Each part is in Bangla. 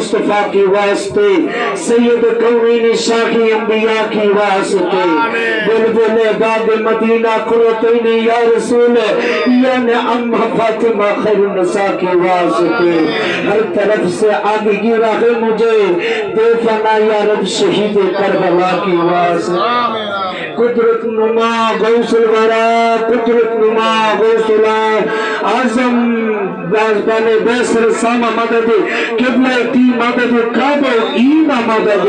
मुस्तफ़ा की वास्ते सैयद कौमीन शाही अंबिया की वास्ते। बुलबुल बाग मदीना कुरतैन या रसूल या नअम फातिमा खैर नसा की वास्ते। हर तरफ़ से आगे गिरा है मुझे दे फना या रब शहीद करबला की वास्ते। कुदरत नुमा गौसल वारा कुदरत नुमा गौसला आज़म राजबाने बेसर सामा मदद किबला ती मदद काबो ईमा मदद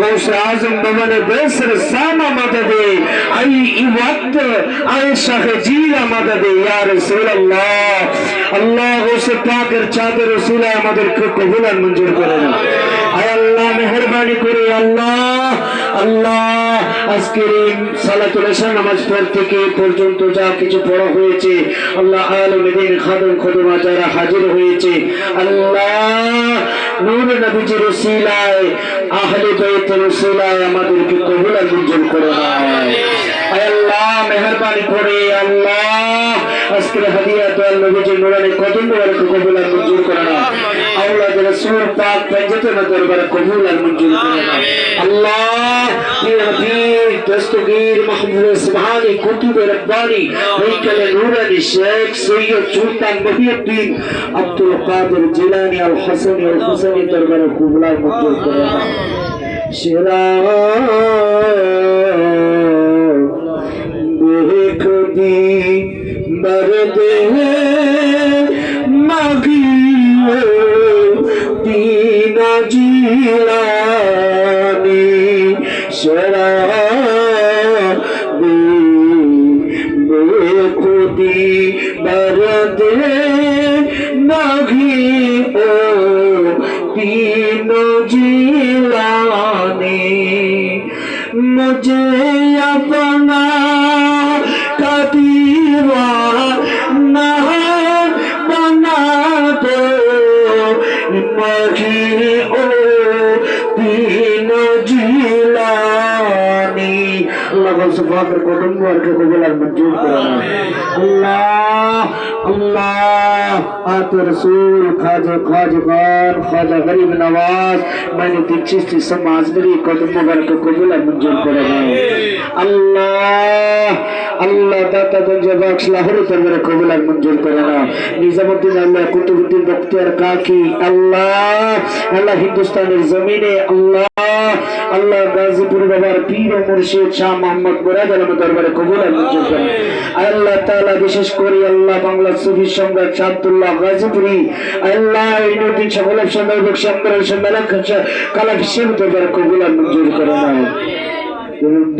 गौस आजम बमने बेसर सामा मदद आई ई वक्त आई शाह जीला मदद या रसूल अल्लाह अल्लाह गौस पाकर चादर रसूल আল্লাহ, মেহরবানি করে আল্লাহ। আল্লাহ, আজকের এই সালাতুল নামাজ পর থেকে পর্যন্ত যা কিছু পড়া হয়েছে, আল্লাহ আলমদিন খাদম খদমা যারা হাজির হয়েছে, আল্লাহ নূর নবীজির রসিলায়, আহলে বাইত রসিলায় আমাদেরকে কবুল আর করে আল্লাহ, মেহরবানি করে, আল্লাহ, আজকের হাদিয়া দয়াল নবীজির নুরানি কদম কবুল আর করে আওলাদ রাসূল পাক পঞ্জতনা দরবারে কবুল আর মঞ্জুর করে আল্লাহ পীর পীর দস্তগীর মাহমুদ সুবহানি কুতুব রব্বানি হেইকেল নুরানি শেখ সৈয়দ সুলতান মহিউদ্দিন আব্দুল কাদের জিলানি আল হাসানি আল হুসাইনি দরবারে কবুল আর মঞ্জুর করে সেরা বেখুদি বরদে নঘি ও তিন জিলানে मुझे আমাদের কদম দুয়ারকে কবলার মঞ্জুর করো আল্লাহ আল্লাহ, আত রসূল, খাজা খাজগার খাজা গরিব নওয়াজ মেহনতি চিস্তি সমাজদারি কদম মুবারক কবলার মঞ্জুর করো আল্লাহ আল্লাহ, দাতাগঞ্জ বাক্স লাহোর তরবের কবলার মঞ্জুর করো নিজামুদ্দিন আল্লাহ, কুতুবুদ্দিন বক্তিয়ার কাকি, আল্লাহ আল্লাহ হিন্দুস্তানের জমিনে, আল্লাহ আল্লাহ গাজীপুর বাবার পীর ও মুর্শিদ শাহ মোহাম্মদ মুরাদ আলম দরবারে কবুল আর মঞ্জুর করে আল্লাহ তাআলা বিশেষ করে আল্লাহ বাংলা সুফি সম্রাট শামতুল্লাহ গাজীপুরি আল্লাহ এই নদী সকল সুন্দর বক্স আন্দোলন সম্মেলন কালা বিশ্বের দরবারে কবুল আর মঞ্জুর করে নাও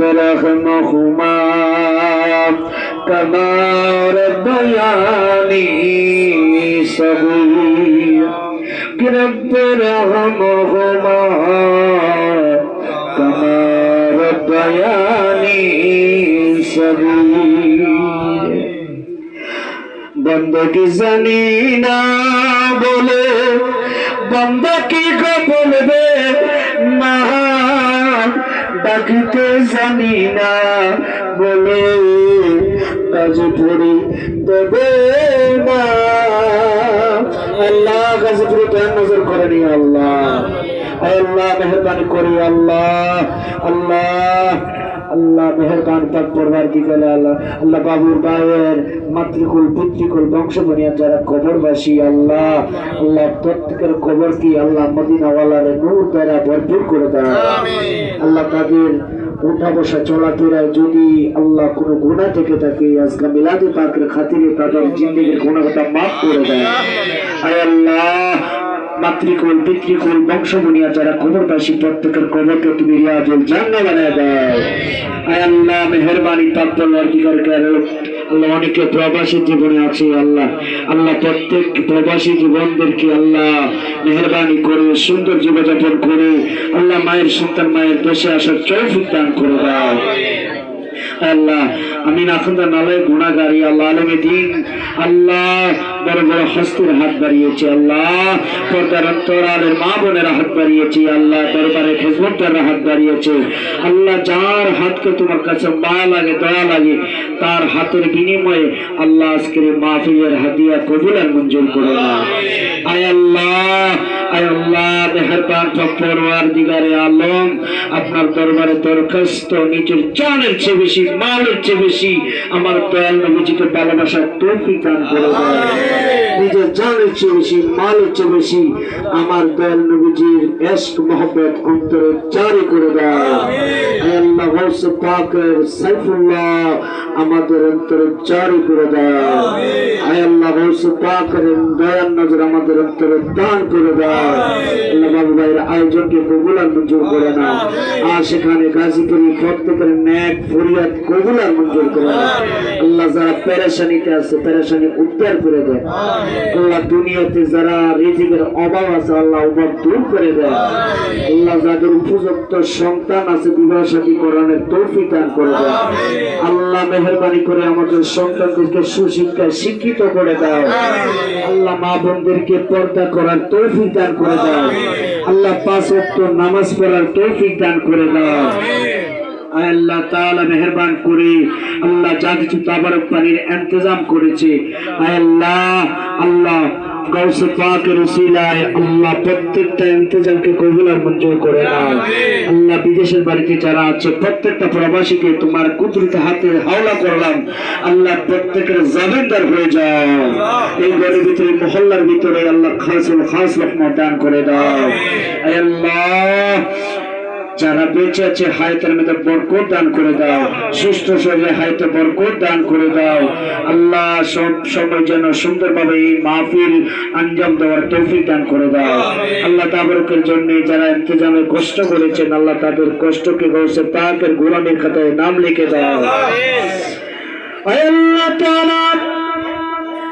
رحمهما كما ربياني صغير رب رحمهما বন্ধ কি জানি না বলে বন্ধ কি গো বলবে মা ডাকিতে জানি না বলে কাজ পড়ি তবে না আল্লাহ কাজ পড়ি নজর করেনি আল্লাহ আল্লাহ মেহরবানি করি আল্লাহ। আল্লাহ আল্লাহ মেহরবান পাক পরবার দিকালে আল্লাহ? আল্লাহ বাবুর ভাইয়ের মাতৃকুল পিতৃকুল বংশ বনিয়া যারা কবরবাসী আল্লাহ আল্লাহ প্রত্যেকের কবর কি আল্লাহ মদিনাওয়ালার নূর দ্বারা ভরপুর করে দেয়? আল্লাহ তাদের উঠা বসা চলাফেরায় যদি আল্লাহ কোনো গুণা থেকে থাকে আজকে মিলাদে পাকের খাতিরে তাদের জিন্দগির গুণাগতা মাফ করে দেয়। আয় আল্লাহ মাতৃকুল, পিতৃকুল বংশ বুনিয়া যারা কবরবাসী প্রত্যেকের কবরকে তুমি রিয়াজুল জান্না বানায় দাও আয় আল্লাহ, মেহরবানি তাপ্পল অর্জিকার করো আল্লাহ অনেকে প্রবাসী জীবনে আছে, আল্লাহ। আল্লাহ প্রত্যেক প্রবাসী জীবনদেরকে আল্লাহ মেহরবানি করে, সুন্দর জীবনযাপন করে, আল্লাহ মায়ের সন্তান মায়ের দেশে আসার চৌফিক দান করে দাও। আল্লাহ আমি নাখন্দা নালয় গুণাগারি আল্লাহ আলমে দিন। আল্লাহ বড় বড় হস্তের হাত বাড়িয়েছে আল্লাহ পর্দার মা বোনের হাত বাড়িয়েছে আল্লাহ, দরবারে খেজমতার হাত বাড়িয়েছে। আল্লাহ যার হাতকে তোমার কাছে মা লাগে, দয়া লাগে, তার হাতের বিনিময়ে আল্লাহ আজকের মাহফিলের হাতিয়া কবুল মঞ্জুর করে না। আয় আল্লাহ আয় আল্লাহ, মেহরবান পরওয়ার দিগারে আলম, আপনার দরবারে দরখাস্ত, নিজের জানের চেয়ে বেশি, মালের চেয়ে বেশি, আমার দয়াল নবীজিকে ভালোবাসার তৌফিক দান করে। দেয় নিজের জানের চেয়ে বেশি, মালের চেয়ে বেশি আমার দয়াল নবীজির এশক মোহব্বত অন্তরে জারি করে দেয় আমাদের অন্তরে জারি করে দেয় নজর আমাদের দান করে করে না আর সেখানে মঞ্জুর করে আল্লাহ উদ্ধার করে দেয় আল্লাহ দুনিয়াতে যারা রিজিকের অভাব আছে আল্লাহ অভাব দূর করে দেয়। আল্লাহ যাদের উপযুক্ত সন্তান আছে বিবাহ সাথী করানোর তৌফিক দান করে দেয়। আল্লাহ মেহরবানি করে আমাদের সন্তানদেরকে সুশিক্ষায় শিক্ষিত করে দাও। আল্লাহ মা বোনদেরকে পর্দা করার তৌফিক দান করে দাও। আল্লাহ পাঁচ নামাজ পড়ার তৌফিক দান করে দাও। আয় আল্লাহ তাআলা মেহেরবান করে, আল্লাহ যা কিছু তাবারক পানির ইন্তজাম করেছে। আল্লাহ আল্লাহ গাউসে পাকের আল্লাহ প্রত্যেকটা ইন্তজামকে কবুল আর মঞ্জুর করে দাও। আল্লাহ বিদেশের বাড়িতে যারা আছে, প্রত্যেকটা প্রবাসীকে তোমার কুদরতে হাতে হাওলা করলাম। আল্লাহ প্রত্যেকের জামিনদার হয়ে যাও। এই ঘরের ভিতরে মহল্লার ভিতরে আল্লাহ খাসুল খাস রহমত দান করে দাও। আল্লাহ যারা বেঁচে আছে, হায়াতের মধ্যে বরকত দান করে দাও। সুস্থ শরীরে হায়াতে বরকত দান করে দাও। আল্লাহ সব সময় যেন সুন্দরভাবে এই মাহফিল আঞ্জাম দেওয়ার তৌফিক দান করে দাও। আল্লাহ তাবরকের জন্য যারা ইন্তজামে কষ্ট করেছেন, আল্লাহ তাদের কষ্টকে গৌসে পাকের গোলামের খাতায় নাম লিখে দাও।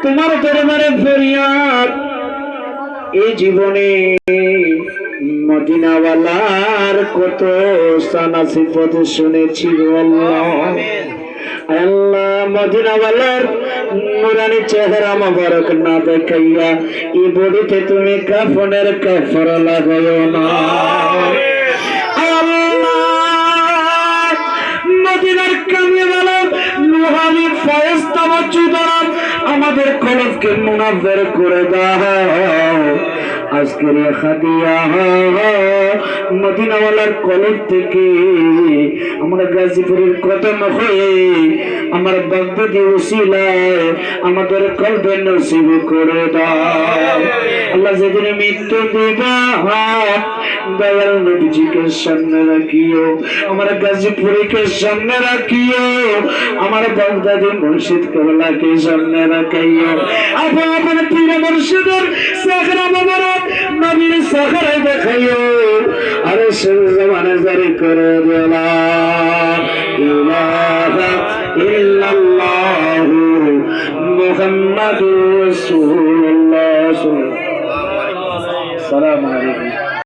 তোমার দরবারে ফরিয়াদ, এই জীবনে মদিনাওয়ালার কত সানা সিফত শুনেছি আল্লাহ। মদিনাওয়ালার নুরানি চেহারা মোবারক না দেখাইয়া এই বডিতে তুমি কাফনের কাফর লাগাইও না। মদিনার কামিয়ালা নুহানি ফয়েস্তা আমাদের কলবকে মুনাফের করে দাও। আজকের খাদিয়া মদিনাওয়ালার কলব থেকে আমরা গাজীপুরের কদম হয়ে আমার বাগদাদি উসিলায় আমাদের কলবে নসিব করে দাও। আল্লাহ যেদিন মৃত্যু দিবা দয়াল নবীজিকে সামনে রাখিও। আমার গাজীপুরীকে সামনে রাখিও। আমার বাগদাদি মুর্শিদ কেবলাকে সামনে আপা আপনার পীর মুর্শিদের মোবারক নবীর সাখরা দেখাইও। আরে শেষ জমানে জারি করে দিলা ইলাহা ইল্লাল্লাহু মুহাম্মাদুর রাসূলুল্লাহ। সালামু আলাইকুম।